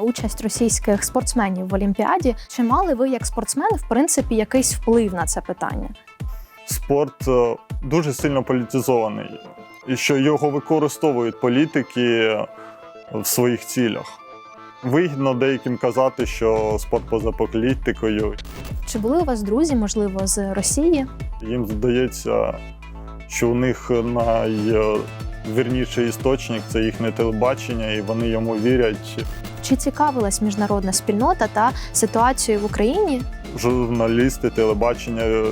Участь російських спортсменів в Олімпіаді. Чи мали ви як спортсмен, в принципі, якийсь вплив на це питання? Спорт е, дуже сильно політизований, і що його використовують політики в своїх цілях. Вигідно деяким казати, що спорт поза політикою. Чи були у вас друзі, можливо, з Росії? Їм здається, що у них найвірніший істочник це їхнє телебачення, і вони йому вірять. Чи цікавилась міжнародна спільнота та ситуацією в Україні? Журналісти, телебачення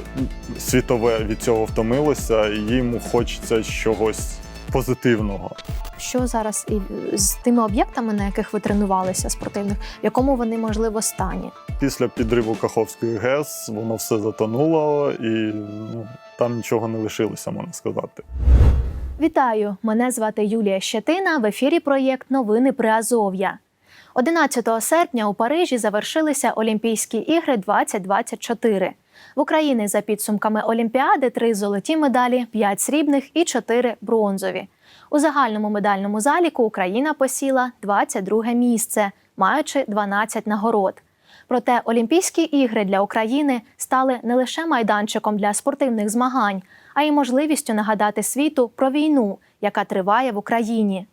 світове від цього втомилося, і їм хочеться чогось позитивного. Що зараз і з тими об'єктами, на яких ви тренувалися спортивних, в якому вони можливо стані? Після підриву Каховської ГЕС воно все затонуло, і ну, там нічого не лишилося, можна сказати. Вітаю! Мене звати Юлія Щетина. В ефірі проєкт Новини Приазов'я. 11 серпня у Парижі завершилися Олімпійські ігри 2024. В Україні за підсумками Олімпіади три золоті медалі, п'ять срібних і чотири бронзові. У загальному медальному заліку Україна посіла 22 місце, маючи 12 нагород. Проте Олімпійські ігри для України стали не лише майданчиком для спортивних змагань, а й можливістю нагадати світу про війну, яка триває в Україні.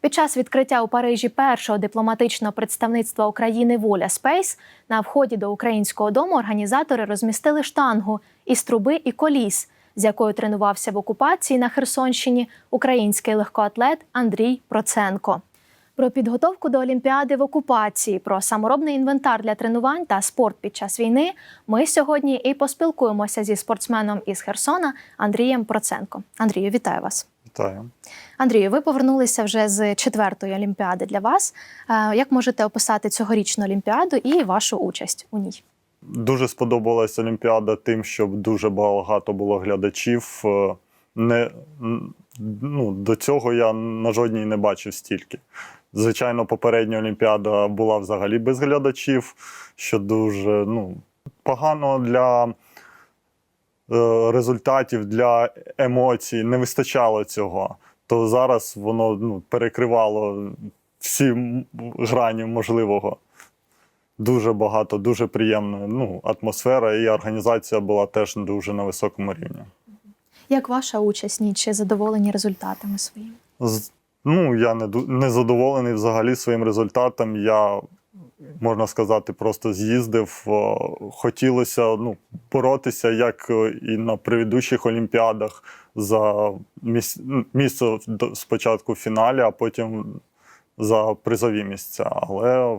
Під час відкриття у Парижі першого дипломатичного представництва України Воля Спейс на вході до українського дому організатори розмістили штангу із труби і коліс, з якою тренувався в окупації на Херсонщині український легкоатлет Андрій Проценко. Про підготовку до Олімпіади в окупації, про саморобний інвентар для тренувань та спорт під час війни ми сьогодні і поспілкуємося зі спортсменом із Херсона Андрієм Проценко. Андрію, вітаю вас. Вітаю. Андрію, ви повернулися вже з четвертої олімпіади для вас. Е, Як можете описати цьогорічну олімпіаду і вашу участь у ній? Дуже сподобалась Олімпіада тим, що дуже багато було глядачів. Е, Не, ну, до цього я на жодній не бачив стільки. Звичайно, попередня Олімпіада була взагалі без глядачів, що дуже ну, погано для е, результатів, для емоцій не вистачало цього. То зараз воно ну, перекривало всі грані можливого. Дуже багато, дуже приємна ну, атмосфера, і організація була теж дуже на високому рівні. Як ваша участь в? Чи задоволені результатами своїми? Ну, я не, не задоволений взагалі своїм результатом. Я, можна сказати, просто з'їздив. Хотілося ну, боротися, як е, і на предыдущих Олімпіадах, за міс... місце спочатку в фіналі, а потім за призові місця. Але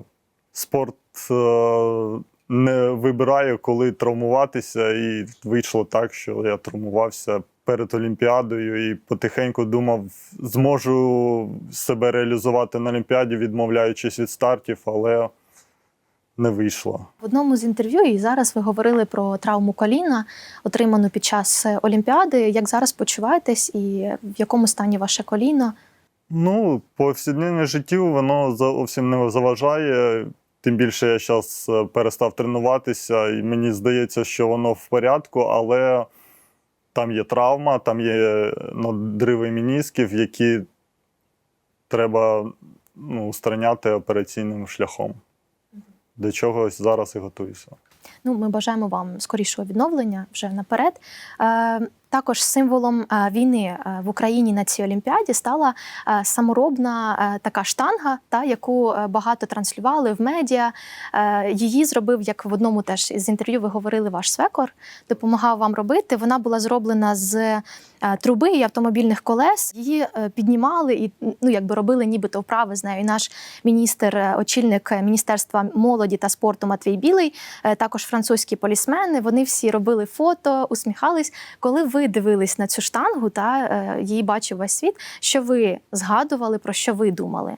спорт е, не вибирає, коли травмуватися, і вийшло так, що я травмувався перед Олімпіадою і потихеньку думав, зможу себе реалізувати на Олімпіаді, відмовляючись від стартів, але не вийшло. В одному з інтерв'ю, і зараз ви говорили про травму коліна, отриману під час е, Олімпіади. Як зараз почуваєтесь і в якому стані ваше коліно? Ну, повсякденне життю воно зовсім не заважає. Тим більше я зараз перестав тренуватися, і мені здається, що воно в порядку, але там є травма, там є надриви мінісків, які треба ну, устраняти операційним шляхом. До чогось зараз і готуюся. Ну, ми бажаємо вам скорішого відновлення вже наперед. Також символом е, війни е, в Україні на цій олімпіаді стала е, саморобна така штанга, та яку багато транслювали в медіа. Її зробив, як в одному теж з інтерв'ю ви говорили, ваш свекор допомагав вам робити. Вона була зроблена з труби і автомобільних колес. Її піднімали і ну, якби робили нібито вправи з нею. І наш міністр, очільник міністерства молоді та спорту Матвій Білий, також французькі полісмени. Вони всі робили фото, усміхались. Коли ви дивились на цю штангу, та е, її бачив весь світ. Що ви згадували, про що ви думали?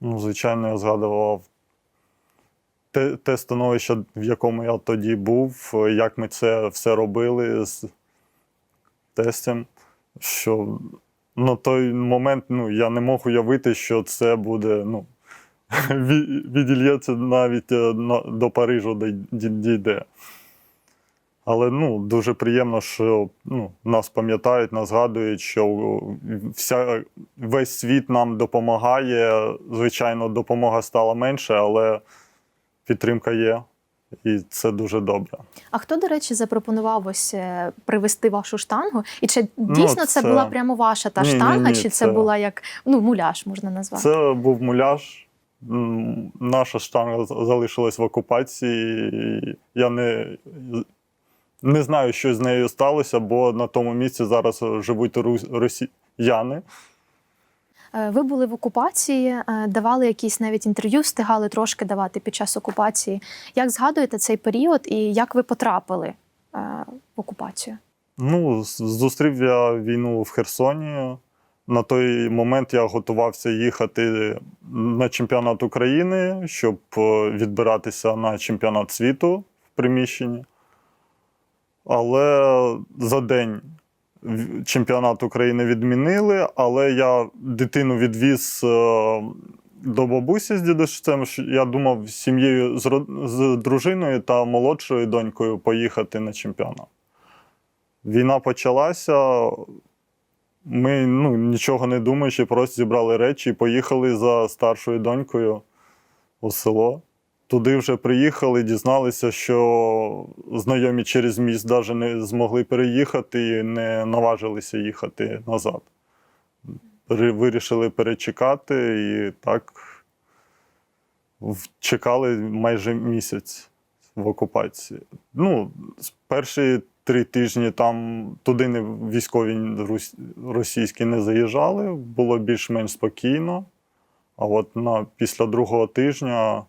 Ну, звичайно, я згадував те, те становище, в якому я тоді був, як ми це все робили з тестем. Що на той момент ну, я не мог уявити, що це буде. Ну, відільється навіть е, до Парижу дій- дійде. Але ну, дуже приємно, що ну, нас пам'ятають, нас згадують, що вся, весь світ нам допомагає. Звичайно, допомога стала менше, але підтримка є, і це дуже добре. А хто, до речі, запропонував ось е, привезти вашу штангу? І чи дійсно це... це- була прямо ваша та Ні, ні, штанга, ні, чи це... це- була як ну муляж можна назвати? Це був муляж. Наша штанга залишилась в окупації. Я не, не знаю, що з нею сталося, бо на тому місці зараз живуть рус- росіяни. Е, Ви були в окупації, е, давали якісь навіть інтерв'ю, встигали трошки давати під час окупації. Як згадуєте цей період і як ви потрапили е, в окупацію? Ну, зустрів я війну в Херсоні. На той момент я готувався їхати на чемпіонат України, щоб е, відбиратися на чемпіонат світу в приміщенні. Але за день чемпіонат України відмінили, але я дитину відвіз е, до бабусі з дідусем. Я думав з сім'єю з, дружиною та молодшою донькою поїхати на чемпіонат. Війна почалася. Ми ну, нічого не думаючи, просто зібрали речі і поїхали за старшою донькою у село. Туди вже приїхали, дізналися, що знайомі через міст навіть не змогли переїхати і не наважилися їхати назад. Вирішили перечекати і так чекали майже місяць в окупації. Ну, перші три тижні там туди не військові російські не заїжджали, було більш-менш спокійно. А от на, після другого тижня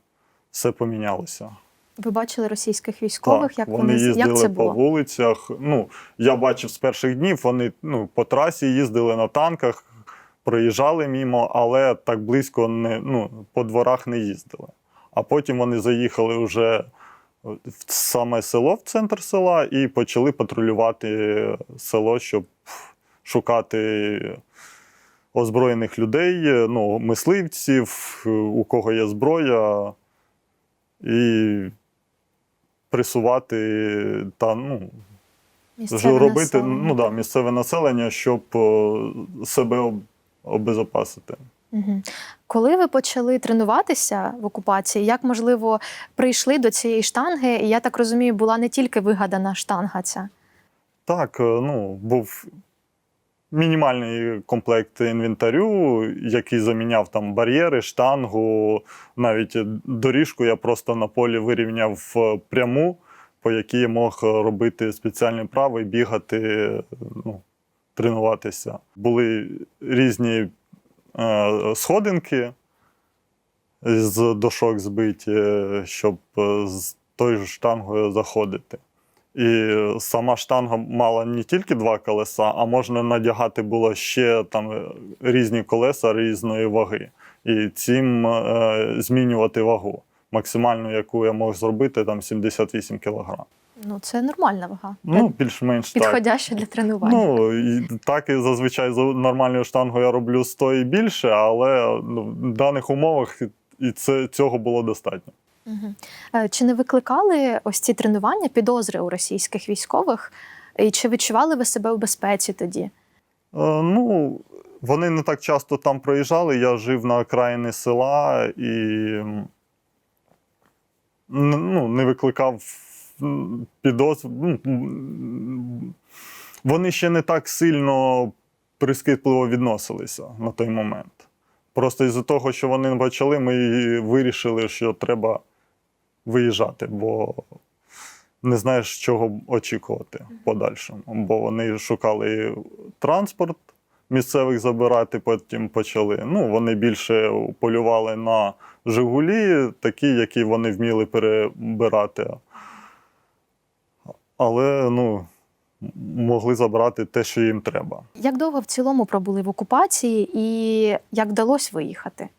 все помінялося. Ви бачили російських військових, Так, як вони вони їздили як це по було? вулицях. Ну, я бачив з перших днів, вони ну, по трасі їздили на танках, проїжджали мімо, але так близько не, ну, по дворах не їздили. А потім вони заїхали вже в саме село, в центр села, і почали патрулювати село, щоб шукати озброєних людей, ну, мисливців, у кого є зброя, і присувати та ну, Місцеве робити населення. ну, да, місцеве населення, щоб е, себе обезопасити. Коли ви почали тренуватися в окупації, як можливо прийшли до цієї штанги? І я так розумію, була не тільки вигадана штанга ця. Так, е, ну, був мінімальний комплект інвентарю, який заміняв там бар'єри, штангу, навіть доріжку я просто на полі вирівняв е, пряму, по якій я мог робити спеціальні прави, бігати, ну, тренуватися. Були різні е, сходинки з дошок збиті, щоб е, з тою ж штангою заходити. І сама штанга мала не тільки два колеса, а можна надягати було ще там різні колеса різної ваги. І цим е, змінювати вагу. Максимальну, яку я мог зробити, там 78 кг. Ну це нормальна вага. Ну, більш-менш так. підходяща для тренування. Ну, і так і зазвичай за нормальною штангою я роблю 100 і більше, але ну, в даних умовах і це, цього було достатньо. Е, Чи не викликали ось ці тренування підозри у російських військових? І чи відчували ви себе у безпеці тоді? Е, Ну, вони не так часто там проїжджали. Я жив на окраїні села і ну, не викликав підозр. Вони ще не так сильно прискіпливо відносилися на той момент. Просто із-за того, що вони почали, ми вирішили, що треба виїжджати, бо не знаєш, чого очікувати в подальшому. Бо вони шукали транспорт місцевих забирати, потім почали. Ну, вони більше полювали на Жигулі, такі, які вони вміли перебирати. Але ну, могли забрати те, що їм треба. Як довго в цілому пробули в окупації, і як вдалося виїхати?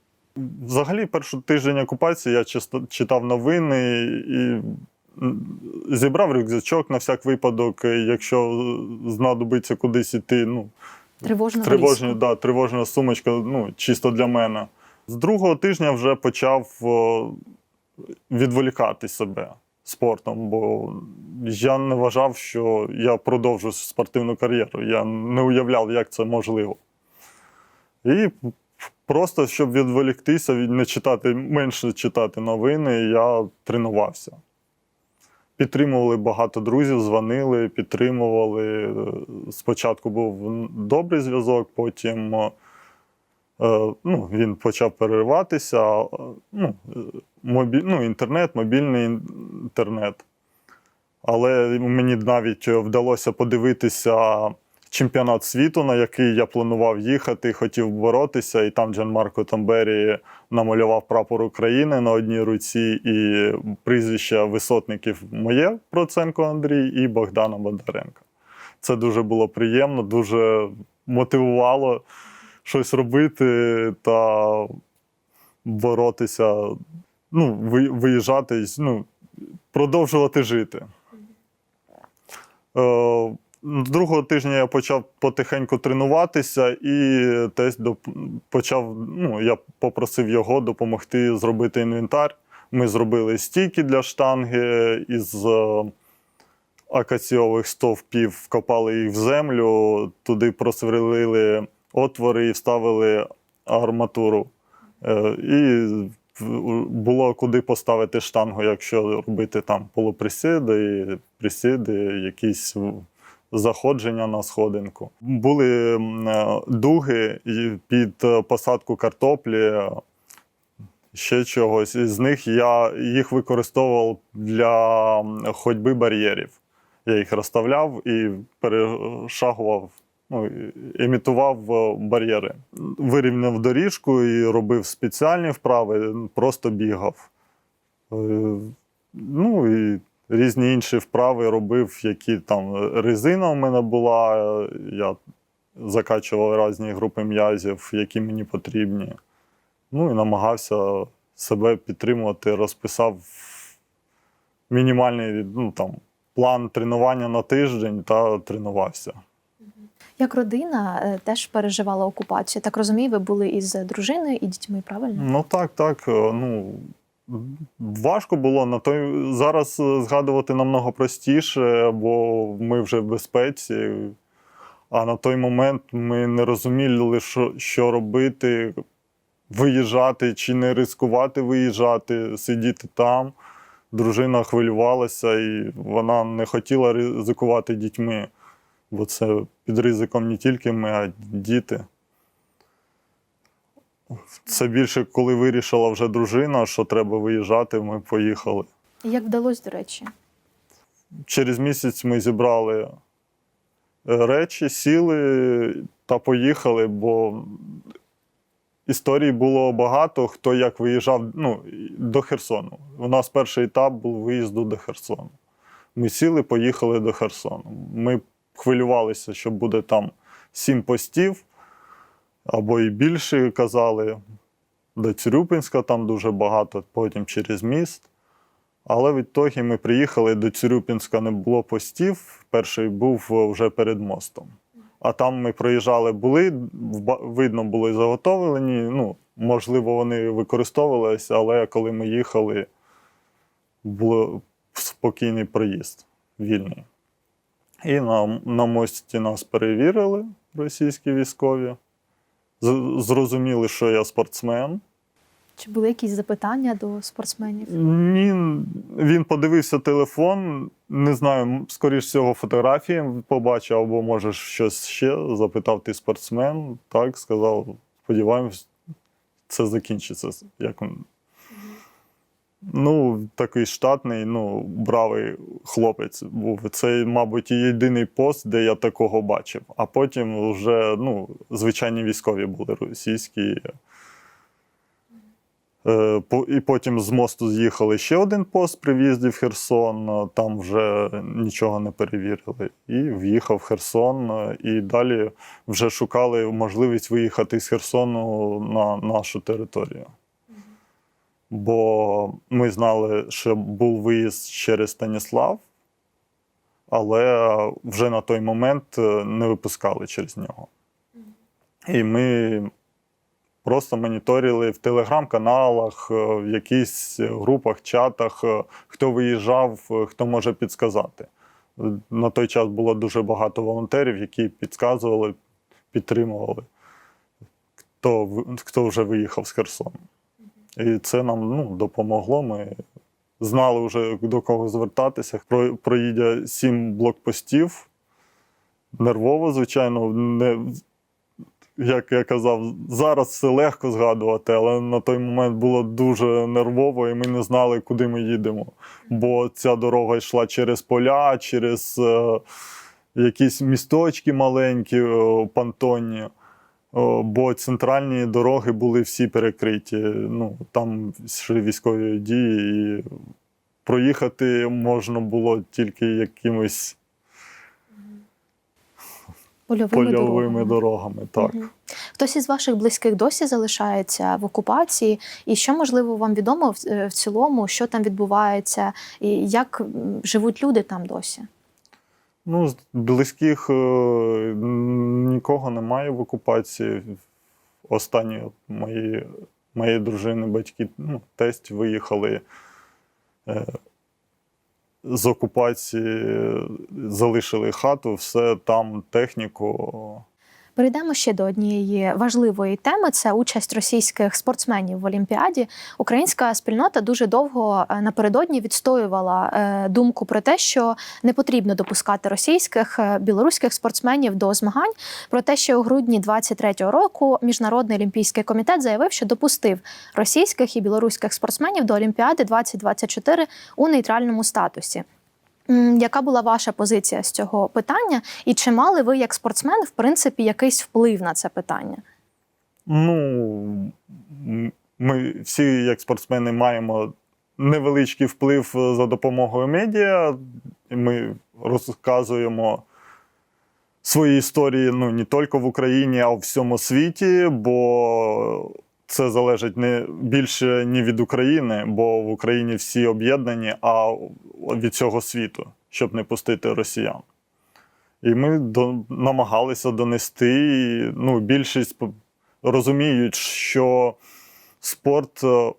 Взагалі, перший тиждень окупації я читав новини і зібрав рюкзачок на всяк випадок, якщо знадобиться кудись іти. Ну, тривожні, да, тривожна сумочка, ну, чисто для мене. З другого тижня вже почав відволікати себе. спортом, бо я не вважав, що я продовжу спортивну кар'єру. Я не уявляв, як це можливо. І просто, щоб відволіктися, від не читати, менше читати новини, я тренувався. Підтримували багато друзів, дзвонили, підтримували. Спочатку був добрий зв'язок, потім е, ну, він почав перериватися. Ну, е, мобі... ну, інтернет, мобільний інтернет. Але мені навіть вдалося подивитися чемпіонат світу, на який я планував їхати, хотів боротися, і там Джан Марко Тамбері намалював прапор України на одній руці, і прізвища висотників моє Проценко Андрій і Богдана Бондаренка. Це дуже було приємно, дуже мотивувало щось робити та боротися, ну, виїжджати, ну, продовжувати жити. Е, Другого тижня я почав потихеньку тренуватися і доп- почав. Ну, я попросив його допомогти зробити інвентар. Ми зробили стійки для штанги із е, акаціових стовпів, вкопали їх в землю, туди просверлили отвори і вставили арматуру. Е, І було куди поставити штангу, якщо робити там полуприсіди, присіди, якісь заходження на сходинку. Були е, дуги під е, посадку картоплі, ще чогось. Із них я їх використовував для ходьби бар'єрів. Я їх розставляв і перешагував, ну, імітував е, бар'єри. Вирівняв доріжку і робив спеціальні вправи, просто бігав. Ну і різні інші вправи робив, які там резина у мене була. е, Я закачував різні групи м'язів, які мені потрібні. Ну і намагався себе підтримувати, розписав мінімальний ну, там, план тренування на тиждень та тренувався. Як родина е, теж переживала окупацію. Так розумію, ви були із дружиною і дітьми, правильно? Ну так, так. е, Ну, важко було на той. Зараз е, згадувати намного простіше, бо ми вже в безпеці. А на той момент ми не розуміли, що, що робити, виїжджати чи не ризикувати виїжджати, сидіти там. Дружина хвилювалася і вона не хотіла ризикувати дітьми, бо це під ризиком не тільки ми, а діти. Це більше, коли вирішила вже дружина, що треба виїжджати, ми поїхали. Як вдалося, до речі? Через місяць ми зібрали е, речі, сіли та поїхали, бо історій було багато, хто як виїжджав ну, до Херсону. У нас перший етап був виїзду до Херсону. Ми сіли, поїхали до Херсону. Ми хвилювалися, що буде там сім постів або і більше казали. До Цюрюпинська там дуже багато, потім через міст. Але відтоді ми приїхали до Цюрюпінська, не було постів. Перший був е, вже перед мостом. А там ми проїжджали, були, видно, були заготовлені. Ну, можливо, вони використовувалися, але коли ми їхали, був спокійний проїзд вільний. І на, на мості нас перевірили російські військові. Зрозуміли, що я спортсмен. Чи були якісь запитання до спортсменів? Ні, він подивився телефон, не знаю, скоріш всього, фотографії побачив, або може щось ще. Запитав ти спортсмен. Так, сказав, сподіваємось, це закінчиться. Як... Ну, такий штатний, ну, бравий хлопець був. Це, мабуть, єдиний пост, де я такого бачив. А потім вже ну, звичайні військові були російські. Е, І потім з мосту з'їхали ще один пост при в'їзді в Херсон. Там вже нічого не перевірили. І в'їхав в Херсон. І далі вже шукали можливість виїхати з Херсону на нашу територію. Бо ми знали, що був виїзд через Станіслав, але вже на той момент е, не випускали через нього. І ми просто моніторили в телеграм-каналах, е, в якихось групах, чатах, е, хто виїжджав, хто може підказати. Е, На той час було дуже багато волонтерів, які підказували, підтримували, хто, хто вже виїхав з Херсону. І це нам ну, допомогло. Ми знали вже до кого звертатися. Про, проїдя сім блокпостів. Нервово, звичайно, не, як я казав, зараз все легко згадувати, але на той момент було дуже нервово, і ми не знали, куди ми їдемо. Бо ця дорога йшла через поля, через е, якісь місточки маленькі, е, понтонні. Бо центральні дороги були всі перекриті. Ну, там йшли військові дії, і проїхати можна було тільки якимись Польовими, польовими дорогами. дорогами. Так. Мгм. Хтось із ваших близьких досі залишається в окупації, і що можливо вам відомо в, е, в цілому, що там відбувається, і як живуть люди там досі? Ну, з близьких е, нікого немає в окупації. Останні от мої, дружини, батьки, ну, тесть виїхали е, з окупації, залишили хату, все там, техніку. Перейдемо ще до однієї важливої теми: це участь російських спортсменів в Олімпіаді. Українська спільнота дуже довго е, напередодні відстоювала е, думку про те, що не потрібно допускати російських е, білоруських спортсменів до змагань. Про те, що у грудні 23-го року міжнародний олімпійський комітет заявив, що допустив російських і білоруських спортсменів до Олімпіади 2024 у нейтральному статусі. Яка була ваша позиція з цього питання? І чи мали ви як спортсмен, в принципі, якийсь вплив на це питання? Ну, ми всі, як спортсмени, маємо невеличкий вплив е, за допомогою медіа. Ми розказуємо свої історії ну, не тільки в Україні, а в всьому світі, бо це залежить не більше не від України, бо в Україні всі об'єднані, а від цього світу, щоб не пустити росіян. І ми до, намагалися донести. і, Ну, більшість розуміють, що спорт е,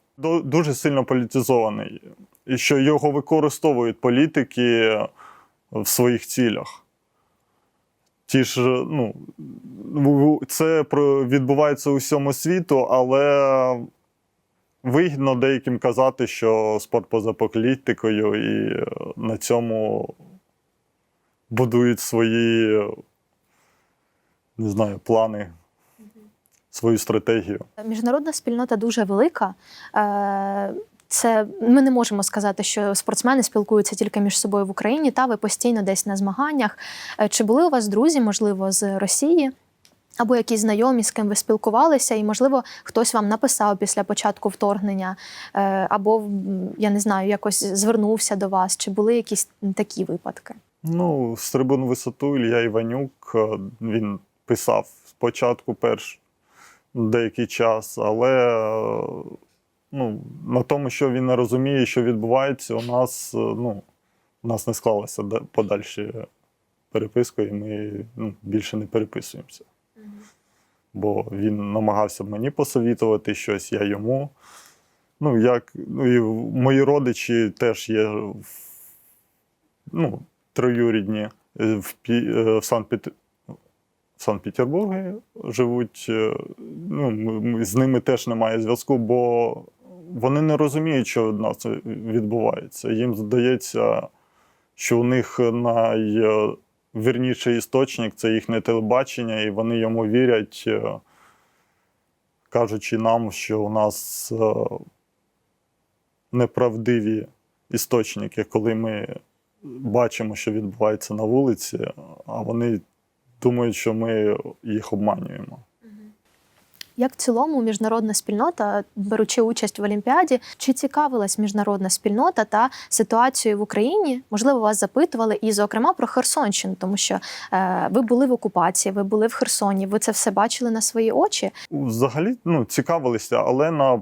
дуже сильно політизований, і що його використовують політики в своїх цілях. Ті ж, ну, в- це відбувається у всьому світу, але вигідно деяким казати, що спорт поза політикою, і е, на цьому будують свої, не знаю, плани, свою стратегію. Міжнародна спільнота дуже велика. Е, Це ми не можемо сказати, що спортсмени спілкуються тільки між собою в Україні. Та ви постійно десь на змаганнях. Е, Чи були у вас друзі, можливо, з Росії? Або якісь знайомі, з ким ви спілкувалися, і, можливо, хтось вам написав після початку вторгнення, е, або я не знаю, якось звернувся до вас. Чи були якісь такі випадки? Ну, з трибун висоту Ілля Іванюк е, він писав спочатку перш деякий час, але е, ну, на тому, що він не розуміє, що відбувається, у нас, ну, у нас не склалося да- подальші переписки, і ми ну, більше не переписуємося. Бо він намагався мені посовітувати щось, я йому. Ну, як, ну, і мої родичі теж є ну, троюрідні е, в, е, в Санкт-Пет... в Санкт-Петербургі живуть. е, Ну, з ними теж немає зв'язку, бо вони не розуміють, що в нас відбувається. Їм здається, що у них найвірніший істочник це їхнє телебачення, і вони йому вірять, е, кажучи нам, що у нас е, неправдиві істочники, коли ми бачимо, що відбувається на вулиці, а вони думають, що ми їх обманюємо. Як в цілому міжнародна спільнота, беручи участь в Олімпіаді, чи цікавилась міжнародна спільнота та ситуацією в Україні? Можливо, вас запитували, і, зокрема, про Херсонщину, тому що е, ви були в окупації, ви були в Херсоні, ви це все бачили на свої очі. Взагалі ну, цікавилися, але на,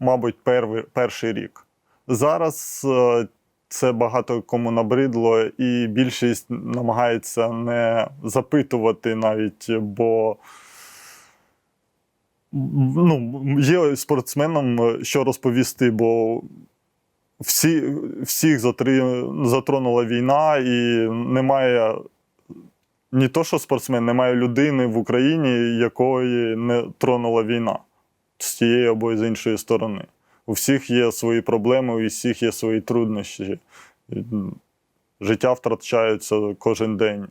мабуть, перший, перший рік. Зараз е, це багато кому набридло, і більшість намагається не запитувати навіть, бо ну, є спортсменам е, що розповісти, бо всі, всіх затри, затронула війна, і немає ні то, що спортсмен, немає людини в Україні, якої не тронула війна з тієї або з іншої сторони. У всіх є свої проблеми, у всіх є свої труднощі. Життя втрачається кожен день.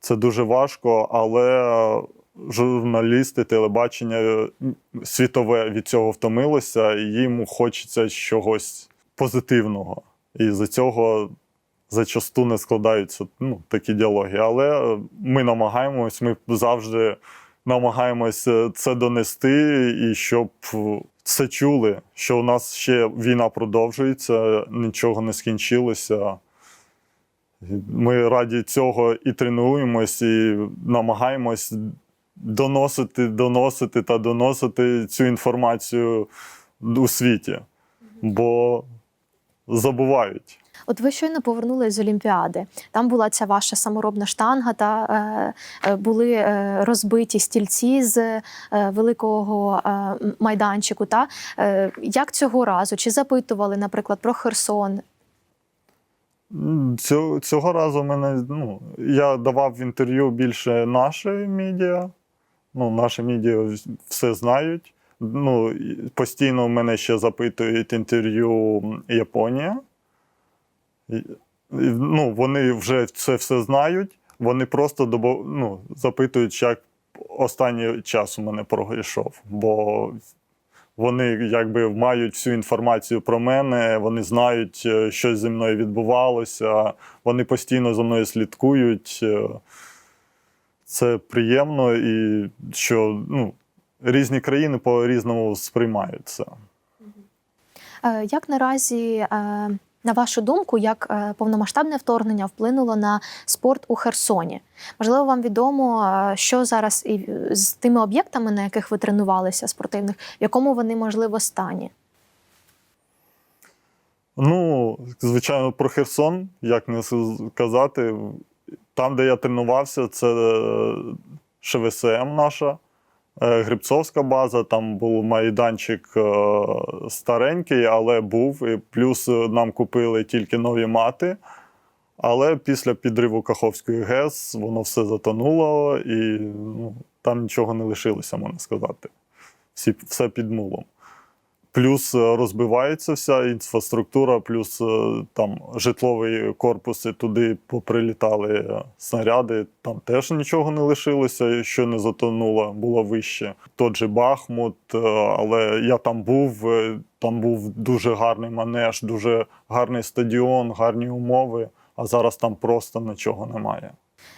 Це дуже важко, але журналісти, телебачення е, світове від цього втомилося, і їм хочеться чогось позитивного. І за цього зачасту не складаються ну, такі діалоги. Але ми намагаємось, ми завжди намагаємось е, це донести, і щоб е, це чули, що у нас ще війна продовжується, нічого не скінчилося. Ми раді цього і тренуємось, і намагаємось доносити, доносити та доносити цю інформацію у світі, бо забувають. От ви щойно повернулись з Олімпіади. Там була ця ваша саморобна штанга, та е, е, були е, розбиті стільці з е, великого е, майданчику. Та е, як цього разу? Чи запитували, наприклад, про Херсон? Цього, цього разу мене, ну, я давав інтерв'ю більше нашої медіа. Ну, наші медіа все знають. Ну, постійно мене ще запитують інтерв'ю Японія. Ну, вони вже це все знають. Вони просто ну, запитують, як останній час у мене пройшов. Бо вони якби мають всю інформацію про мене, вони знають, е, що зі мною відбувалося, вони постійно за мною слідкують. Це приємно і що ну, різні країни по-різному сприймають це. Е, Як наразі, е, на вашу думку, як е, повномасштабне вторгнення вплинуло на спорт у Херсоні? Можливо, вам відомо, що зараз і з тими об'єктами, на яких ви тренувалися спортивних, в якому вони можливо стані? Ну, звичайно, про Херсон, як не сказати, там, де я тренувався, це е, ШВСМ наша, е, Грибцовська база, там був майданчик е, старенький, але був. І плюс нам купили тільки нові мати. Але після підриву Каховської ГЕС воно все затонуло і ну, там нічого не лишилося, можна сказати. Всі, все під мулом. Плюс е, розбивається вся інфраструктура, плюс е, там житлові корпуси туди поприлітали е, снаряди. Там теж нічого не лишилося, що не затонуло, було вище. Тот же Бахмут, але я там був. Там був дуже гарний манеж, дуже гарний стадіон, гарні умови. А зараз там просто нічого немає.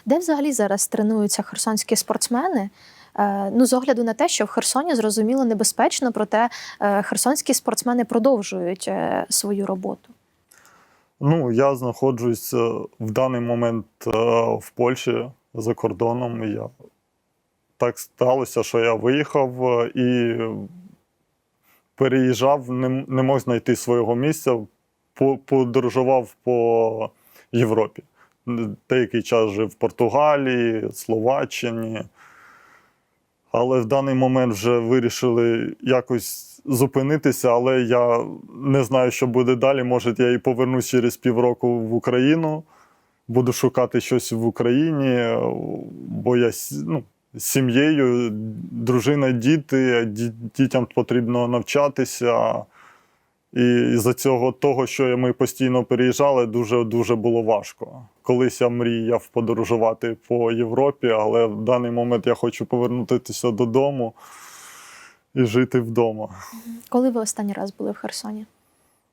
Де взагалі зараз тренуються херсонські спортсмени? Е, Ну, з огляду на те, що в Херсоні зрозуміло небезпечно, проте е, херсонські спортсмени продовжують е, свою роботу. Ну, я знаходжусь в даний момент в Польщі за кордоном. Я так сталося, що я виїхав і переїжджав, не, не мог знайти свого місця, подорожував по Європі. Деякий час жив в Португалії, Словаччині. Але в даний момент вже вирішили якось зупинитися, але я не знаю, що буде далі. Може, я і повернусь через півроку в Україну, буду шукати щось в Україні, бо я ну, сім'єю, дружина, діти, дітям потрібно навчатися. І за цього того, що ми постійно переїжджали, дуже дуже було важко. Колись я мріяв подорожувати по Європі, але в даний момент я хочу повернутися додому і жити вдома. Коли ви останній раз були в Херсоні?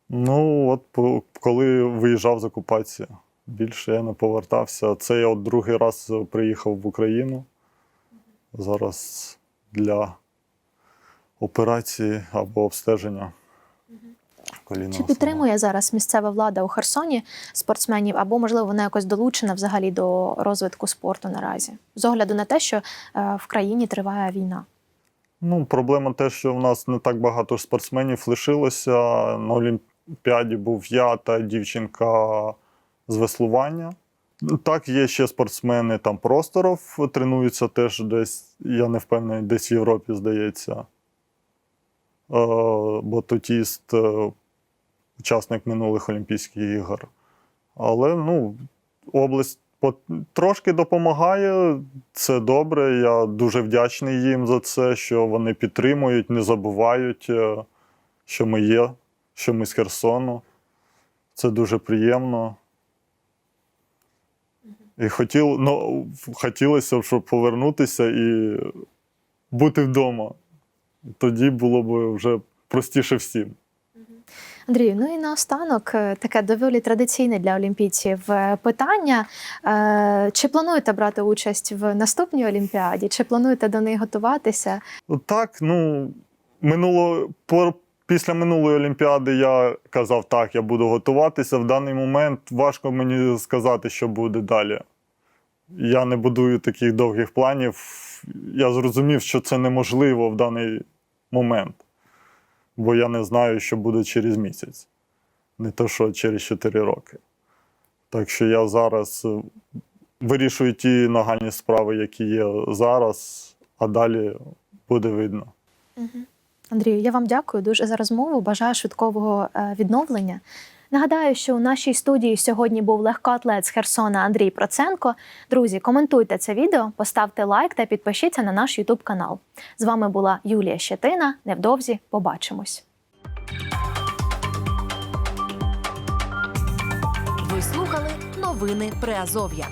Ну, от коли виїжджав з окупації, більше я не повертався. Це я от другий раз приїхав в Україну. Зараз для операції або обстеження. Колінного Чи підтримує зараз місцева влада у Херсоні спортсменів, або можливо вона якось долучена взагалі до розвитку спорту наразі, з огляду на те, що е, в країні триває війна? Ну, проблема те, що в нас не так багато спортсменів лишилося. На Олімпіаді був я та дівчинка з веслування. Так, є ще спортсмени там Просторов тренуються теж десь, я не впевнений, десь в Європі, здається. Е, Ботутіст, е, учасник минулих Олімпійських ігор. Але ну, область трошки допомагає, це добре. Я дуже вдячний їм за це, що вони підтримують, не забувають, е, що ми є, що ми з Херсону. Це дуже приємно. І хотів, ну, хотілося б, щоб повернутися і бути вдома. Тоді було б вже простіше всім. Андрію, ну і наостанок е, таке доволі традиційне для олімпійців е, питання. Е, Чи плануєте брати участь в наступній олімпіаді? Чи плануєте до неї готуватися? Так, ну, минуло, після минулої Олімпіади я казав, так, я буду готуватися. В даний момент важко мені сказати, що буде далі. Я не будую таких довгих планів. Я зрозумів, що це неможливо в даний момент, бо я не знаю, що буде через місяць, не то, що через 4 роки. Так що я зараз е, вирішую ті нагальні справи, які є зараз, а далі буде видно. Андрію, я вам дякую дуже за розмову. Бажаю швидкого е, відновлення. Нагадаю, що у нашій студії сьогодні був легкоатлет з Херсона Андрій Проценко. Друзі, коментуйте це відео, поставте лайк та підпишіться на наш Ютуб канал. З вами була Юлія Щетина. Невдовзі побачимось. Ви слухали новини Приазов'я.